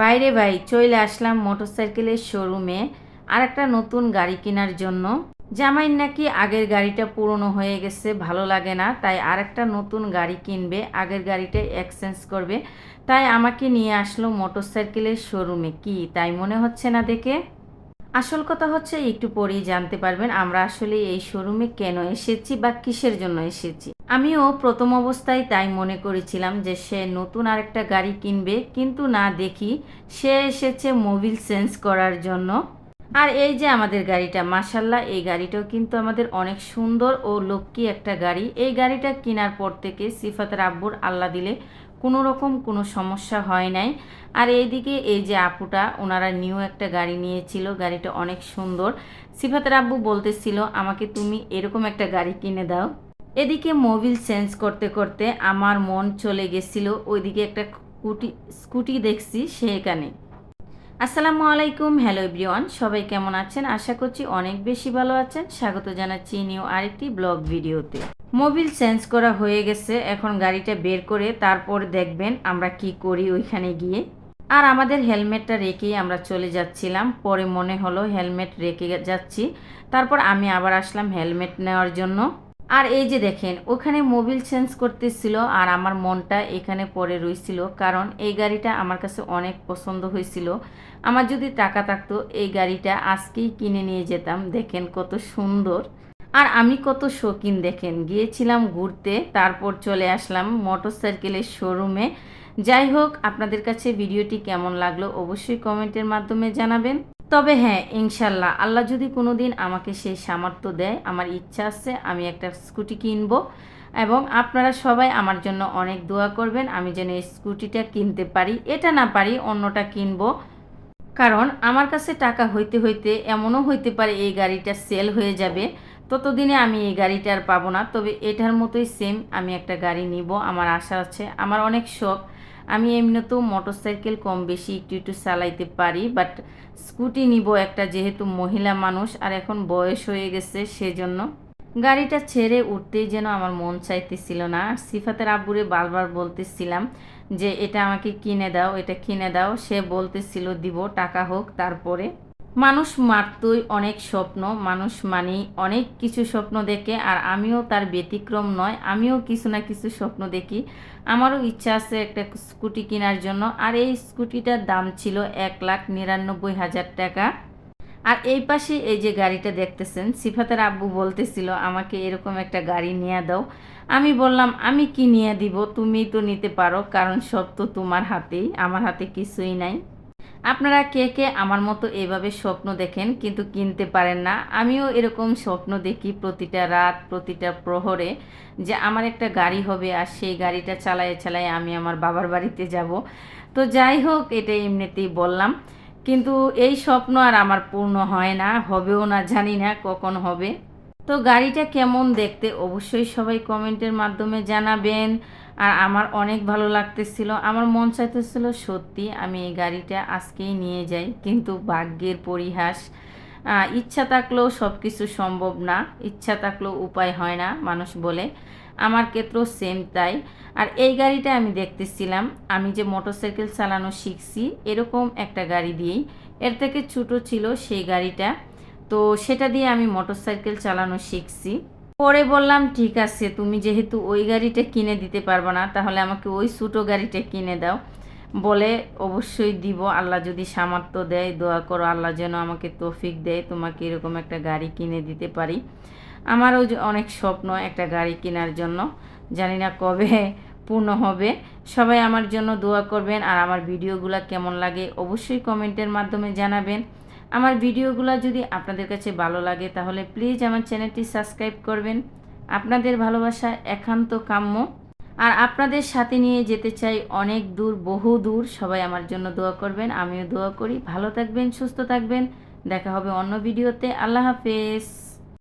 বাইরে ভাই চলে আসলাম মোটরসাইকেলের শোরুমে। আর একটা নতুন গাড়ি কেনার জন্য। জামাইন নাকি আগের গাড়িটা পুরনো হয়ে গেছে, ভালো লাগে না। তাই আর একটা নতুন গাড়ি কিনবে, আগের গাড়িটা এক্সচেঞ্জ করবে। তাই আমাকে নিয়ে আসলো মোটরসাইকেলের শোরুমে। কি, তাই মনে হচ্ছে না দেখে? আসল কথা হচ্ছে, একটু পরেই জানতে পারবেন, আমরা আসলে এই শোরুমে কেন এসেছি বা কিসের জন্য এসেছি। আমিও প্রথম অবস্থায় তাই মনে করেছিলাম যে সে নতুন আরেকটা গাড়ি কিনবে, কিন্তু না দেখি সে এসেছে মোবিল চেঞ্জ করার জন্য। আর এই যে আমাদের গাড়িটা মাসাল্লাহ এই গাড়িটাও কিন্তু আমাদের অনেক সুন্দর ও লক্ষ্মী একটা গাড়ি। এই গাড়িটা কেনার পর থেকে সিফাতের আব্বুর আল্লাহ দিলে কোনো রকম কোনো সমস্যা হয় নাই। আর এইদিকে এই যে আপুটা, ওনারা নিউ একটা গাড়ি নিয়েছিল, গাড়িটা অনেক সুন্দর। সিফাতের আব্বু বলতেছিল, আমাকে তুমি এরকম একটা গাড়ি কিনে দাও। এদিকে মোবিল চেঞ্জ করতে করতে আমার মন চলে গেছিল, ওইদিকে একটা স্কুটি স্কুটি দেখছি সেখানে আসসালামু আলাইকুম, হ্যালো এভরিওয়ান, সবাই কেমন আছেন? আশা করছি অনেক বেশি ভালো আছেন। স্বাগত জানাচ্ছি নিউ আরেকটি ব্লগ ভিডিওতে। মোবিল চেঞ্জ করা হয়ে গেছে, এখন গাড়িটা বের করে তারপর দেখবেন আমরা কি করি ওইখানে গিয়ে। আর আমাদের হেলমেটটা রেখেই আমরা চলে যাচ্ছিলাম, পরে মনে হলো হেলমেট রেখে যাচ্ছি। তারপর আমি আবার আসলাম হেলমেট নেওয়ার জন্য। আর এই যে দেখেন, ওখানে মোবিল চেঞ্জ করতেছিল আর আমার মনটা এখানে পড়ে রইছিল, কারণ এই গাড়িটা আমার কাছে অনেক পছন্দ হয়েছিল। আমার যদি টাকা থাকতো, এই গাড়িটা আজকেই কিনে নিয়ে যেতাম। দেখেন কত সুন্দর। আর আমি কত শৌখিন, দেখেন। গিয়েছিলাম ঘুরতে, তারপর চলে আসলাম মোটরসাইকেলের শোরুমে। যাই হোক, আপনাদের কাছে ভিডিওটি কেমন লাগল অবশ্যই কমেন্টের মাধ্যমে জানাবেন। তবে হ্যাঁ ইনশাল্লাহ। আল্লাহ যদি কোনো দিন আমাকে সেই সামর্থ্য দেয়, আমার ইচ্ছা আছে, আমি একটা স্কুটি কিনবো এবং আপনারা সবাই আমার জন্য অনেক দোয়া করবেন, আমি যেন এই স্কুটিটা কিনতে পারি। এটা না পারি, অন্যটা কিনবো। কারণ আমার কাছে টাকা হইতে হইতে এমনও হইতে পারে এই গাড়িটা সেল হয়ে যাবে। ততদিনে আমি এই গাড়িটা আর পাবো না। তবে এটার মতোই সেম, আমি একটা গাড়ি নিব, আমার আশা আছে, আমার অনেক শখ। আমি এমনিতেও মোটর সাইকেল কম বেশি একটু একটু চালাইতে পারি বাট স্কুটি নিব একটা যেহেতু মহিলা মানুষ আর এখন বয়স হয়ে গেছে সেজন্য। গাড়িটা ছেড়ে উঠতেই যেন আমার মন চাইতেছিল না। আর সিফাতের আব্বুরে বারবার বলতেছিলাম যে, এটা আমাকে কিনে দাও, এটা কিনে দাও। সে বলতেছিল, দিব, টাকা হোক, তারপরে মানুষ মারতই অনেক স্বপ্ন, মানুষ মানি অনেক কিছু স্বপ্ন দেখে আর আমিও তার ব্যতিক্রম নয়, আমিও কিছু না কিছু স্বপ্ন দেখি। আমারও ইচ্ছা আছে একটা স্কুটি কেনার জন্য আর এই স্কুটিটার দাম ছিল এক লাখ নিরানব্বই হাজার টাকা। আর এই পাশে এই যে গাড়িটা দেখতেছেন, সিফাতের আব্বু বলতেছিল, আমাকে এরকম একটা গাড়ি নিয়ে দাও। আমি বললাম, আমি কি নিয়ে দিব? তুমি তো নিতে পারো, কারণ সব তো তোমার হাতেই, আমার হাতে কিছুই নাই। আপনারা কে কে আমার মতো এভাবে স্বপ্ন দেখেন কিন্তু কিনতে পারেন না? আমিও এরকম স্বপ্ন দেখি প্রতিটা রাত, প্রতিটা প্রহরে যে আমার একটা গাড়ি হবে আর সেই গাড়িটা চালায় চালায় আমি আমার বাবার বাড়িতে যাব। তো যাই হোক, এটা এমনিতেই বললাম। কিন্তু এই স্বপ্ন আর আমার পূর্ণ হয় না, হবেও না, জানি না কখন হবে। তো গাড়িটা কেমন দেখতে অবশ্যই সবাই কমেন্টের মাধ্যমে জানাবেন। আর আমার অনেক ভালো লাগতেছিল, আমার মন চাইতেছিল সত্যি আমি এই গাড়িটা আজকেই নিয়ে যাই, কিন্তু ভাগ্যের পরিহাস। ইচ্ছা থাকলেও সব কিছু সম্ভব না, ইচ্ছা থাকলেও উপায় হয় না, মানুষ বলে। আমার ক্ষেত্রেও সেম তাই। আর এই গাড়িটা আমি দেখতেছিলাম, আমি যে মোটরসাইকেল চালানো শিখছি, এরকম একটা গাড়ি দিয়েই। এর থেকে ছোটো ছিল সেই গাড়িটা। তো সেটা দিয়ে আমি মোটরসাইকেল চালানো শিখছি। পরে বললাম, ঠিক আছে, তুমি যেহেতু ওই গাড়িটা কিনে দিতে পারব না, তাহলে আমাকে ওই ছোটো গাড়িটা কিনে দাও। বলে অবশ্যই দিব। আল্লাহ যদি সামর্থ্য দেয়, দোয়া করো, আল্লাহ যেন আমাকে তৌফিক দেয়, তোমাকে এরকম একটা গাড়ি কিনে দিতে পারি। আমারও অনেক স্বপ্ন একটা গাড়ি কেনার জন্য। জানি না কবে পূর্ণ হবে। সবাই আমার জন্য দোয়া করবেন। আর আমার ভিডিওগুলো কেমন লাগে অবশ্যই কমেন্টের মাধ্যমে জানাবেন। আমার ভিডিওগুলো যদি আপনাদের কাছে ভালো লাগে, তাহলে প্লিজ আমার চ্যানেলটি সাবস্ক্রাইব করবেন। আপনাদের ভালোবাসা একান্ত কাম্য। আর আপনাদের সাথে নিয়ে যেতে চাই অনেক দূর, বহু দূর, সবাই আমার জন্য দোয়া করবেন। আমিও দোয়া করি। ভালো থাকবেন, সুস্থ থাকবেন। দেখা হবে অন্য ভিডিওতে। আল্লাহ হাফেজ।